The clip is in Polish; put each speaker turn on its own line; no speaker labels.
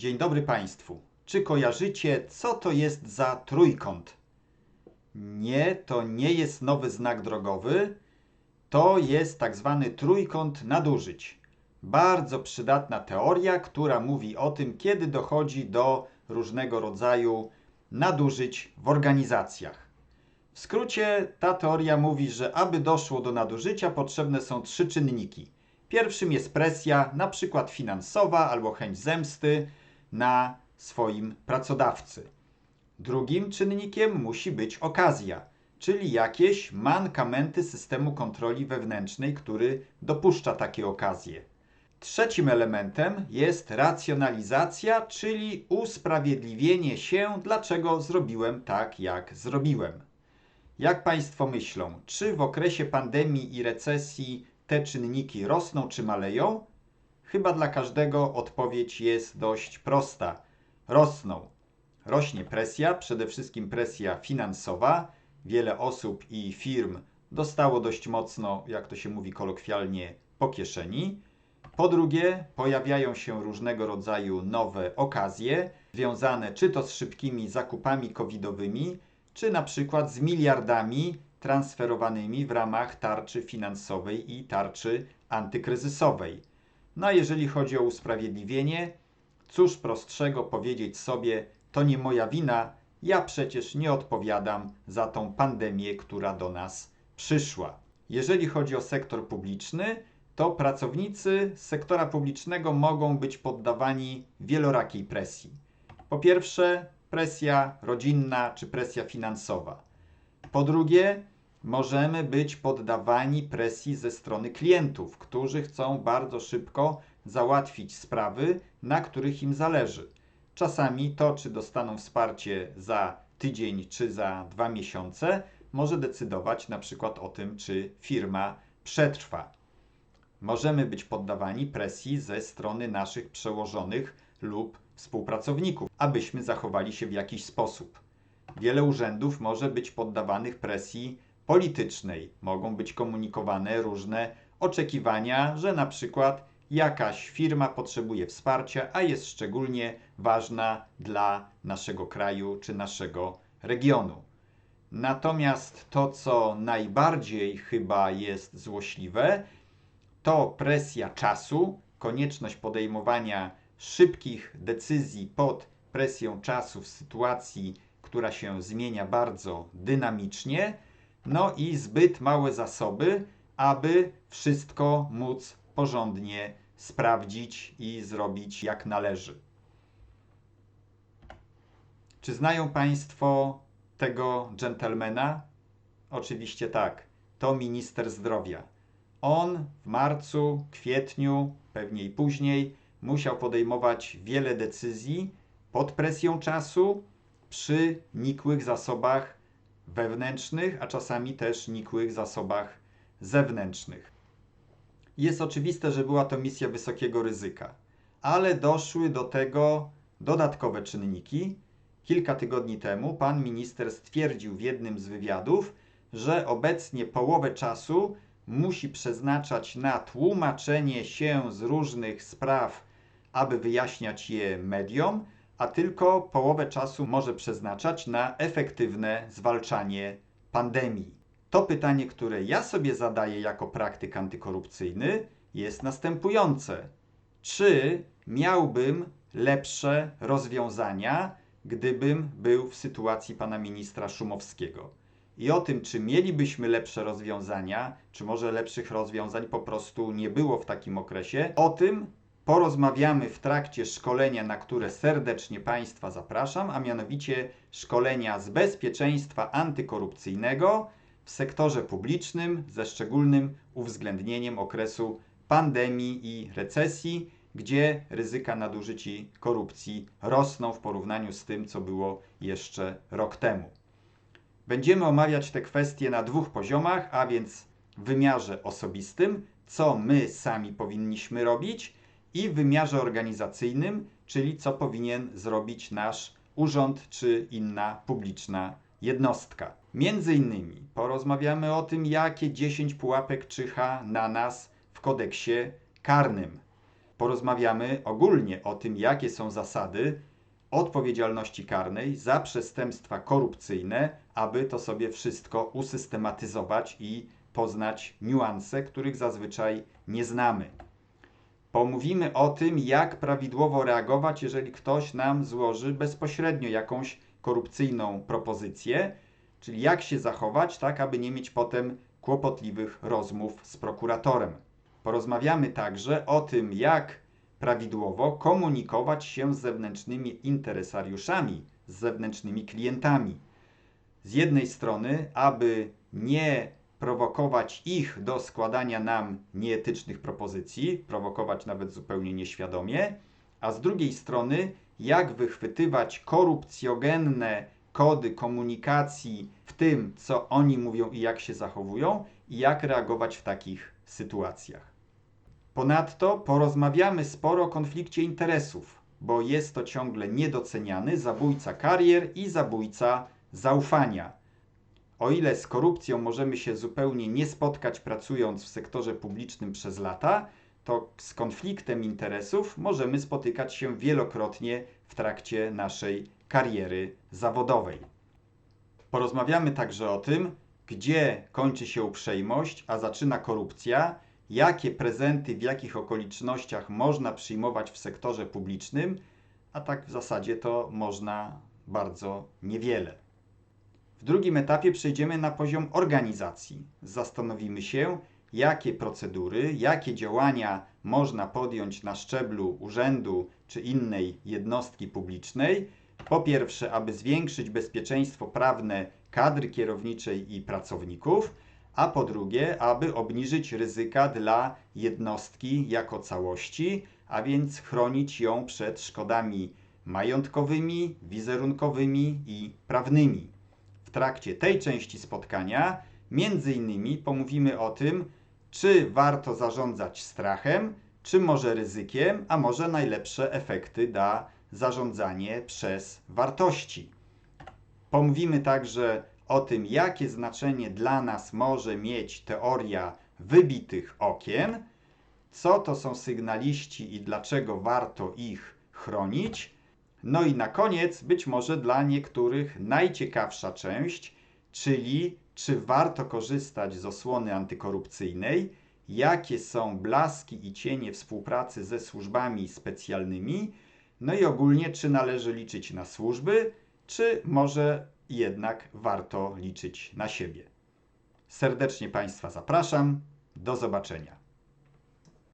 Dzień dobry Państwu. Czy kojarzycie, co to jest za trójkąt? Nie, to nie jest nowy znak drogowy. To jest tak zwany trójkąt nadużyć. Bardzo przydatna teoria, która mówi o tym, kiedy dochodzi do różnego rodzaju nadużyć w organizacjach. W skrócie ta teoria mówi, że aby doszło do nadużycia, potrzebne są trzy czynniki. Pierwszym jest presja, na przykład finansowa albo chęć zemsty na swoim pracodawcy. Drugim czynnikiem musi być okazja, czyli jakieś mankamenty systemu kontroli wewnętrznej, który dopuszcza takie okazje. Trzecim elementem jest racjonalizacja, czyli usprawiedliwienie się, dlaczego zrobiłem tak, jak zrobiłem. Jak Państwo myślą, czy w okresie pandemii i recesji te czynniki rosną czy maleją? Chyba dla każdego odpowiedź jest dość prosta. Rosną. Rośnie presja, przede wszystkim presja finansowa. Wiele osób i firm dostało dość mocno, jak to się mówi kolokwialnie, po kieszeni. Po drugie, pojawiają się różnego rodzaju nowe okazje, związane czy to z szybkimi zakupami covidowymi, czy na przykład z miliardami transferowanymi w ramach tarczy finansowej i tarczy antykryzysowej. No a jeżeli chodzi o usprawiedliwienie, cóż prostszego powiedzieć sobie, to nie moja wina, ja przecież nie odpowiadam za tą pandemię, która do nas przyszła. Jeżeli chodzi o sektor publiczny, to pracownicy sektora publicznego mogą być poddawani wielorakiej presji. Po pierwsze, presja rodzinna czy presja finansowa. Po drugie, możemy być poddawani presji ze strony klientów, którzy chcą bardzo szybko załatwić sprawy, na których im zależy. Czasami to, czy dostaną wsparcie za tydzień czy za dwa miesiące, może decydować na przykład o tym, czy firma przetrwa. Możemy być poddawani presji ze strony naszych przełożonych lub współpracowników, abyśmy zachowali się w jakiś sposób. Wiele urzędów może być poddawanych presji politycznej. Mogą być komunikowane różne oczekiwania, że na przykład jakaś firma potrzebuje wsparcia, a jest szczególnie ważna dla naszego kraju czy naszego regionu. Natomiast to, co najbardziej chyba jest złośliwe, to presja czasu, konieczność podejmowania szybkich decyzji pod presją czasu w sytuacji, która się zmienia bardzo dynamicznie, no i zbyt małe zasoby, aby wszystko móc porządnie sprawdzić i zrobić jak należy. Czy znają Państwo tego dżentelmena? Oczywiście tak. To minister zdrowia. On w marcu, kwietniu, pewnie i później, musiał podejmować wiele decyzji pod presją czasu, przy nikłych zasobach wewnętrznych, a czasami też nikłych zasobach zewnętrznych. Jest oczywiste, że była to misja wysokiego ryzyka, ale doszły do tego dodatkowe czynniki. Kilka tygodni temu pan minister stwierdził w jednym z wywiadów, że obecnie połowę czasu musi przeznaczać na tłumaczenie się z różnych spraw, aby wyjaśniać je mediom, a tylko połowę czasu może przeznaczać na efektywne zwalczanie pandemii. To pytanie, które ja sobie zadaję jako praktyk antykorupcyjny, jest następujące: czy miałbym lepsze rozwiązania, gdybym był w sytuacji pana ministra Szumowskiego? I o tym, czy mielibyśmy lepsze rozwiązania, czy może lepszych rozwiązań po prostu nie było w takim okresie, o tym porozmawiamy w trakcie szkolenia, na które serdecznie Państwa zapraszam, a mianowicie szkolenia z bezpieczeństwa antykorupcyjnego w sektorze publicznym ze szczególnym uwzględnieniem okresu pandemii i recesji, gdzie ryzyka nadużyci korupcji rosną w porównaniu z tym, co było jeszcze rok temu. Będziemy omawiać te kwestie na dwóch poziomach, a więc w wymiarze osobistym, co my sami powinniśmy robić, i wymiarze organizacyjnym, czyli co powinien zrobić nasz urząd czy inna publiczna jednostka. Między innymi porozmawiamy o tym, jakie 10 pułapek czyha na nas w kodeksie karnym. porozmawiamy ogólnie o tym, jakie są zasady odpowiedzialności karnej za przestępstwa korupcyjne, aby to sobie wszystko usystematyzować i poznać niuanse, których zazwyczaj nie znamy. Pomówimy o tym, jak prawidłowo reagować, jeżeli ktoś nam złoży bezpośrednio jakąś korupcyjną propozycję, czyli jak się zachować, tak aby nie mieć potem kłopotliwych rozmów z prokuratorem. Porozmawiamy także o tym, jak prawidłowo komunikować się z zewnętrznymi interesariuszami, z zewnętrznymi klientami. Z jednej strony, aby nie prowokować ich do składania nam nieetycznych propozycji, prowokować nawet zupełnie nieświadomie, a z drugiej strony, jak wychwytywać korupcjogenne kody komunikacji w tym, co oni mówią i jak się zachowują, i jak reagować w takich sytuacjach. Ponadto porozmawiamy sporo o konflikcie interesów, bo jest to ciągle niedoceniany zabójca karier i zabójca zaufania. O ile z korupcją możemy się zupełnie nie spotkać pracując w sektorze publicznym przez lata, to z konfliktem interesów możemy spotykać się wielokrotnie w trakcie naszej kariery zawodowej. Porozmawiamy także o tym, gdzie kończy się uprzejmość, a zaczyna korupcja, jakie prezenty w jakich okolicznościach można przyjmować w sektorze publicznym, a tak w zasadzie to można bardzo niewiele. W drugim etapie przejdziemy na poziom organizacji. Zastanowimy się, jakie procedury, jakie działania można podjąć na szczeblu urzędu czy innej jednostki publicznej. Po pierwsze, aby zwiększyć bezpieczeństwo prawne kadry kierowniczej i pracowników, a po drugie, aby obniżyć ryzyka dla jednostki jako całości, a więc chronić ją przed szkodami majątkowymi, wizerunkowymi i prawnymi. W trakcie tej części spotkania między innymi pomówimy o tym, czy warto zarządzać strachem, czy może ryzykiem, a może najlepsze efekty da zarządzanie przez wartości. Pomówimy także o tym, jakie znaczenie dla nas może mieć teoria wybitych okien, co to są sygnaliści i dlaczego warto ich chronić. No i na koniec, być może dla niektórych najciekawsza część, czyli czy warto korzystać z osłony antykorupcyjnej, jakie są blaski i cienie współpracy ze służbami specjalnymi, no i ogólnie, czy należy liczyć na służby, czy może jednak warto liczyć na siebie. Serdecznie Państwa zapraszam. Do zobaczenia.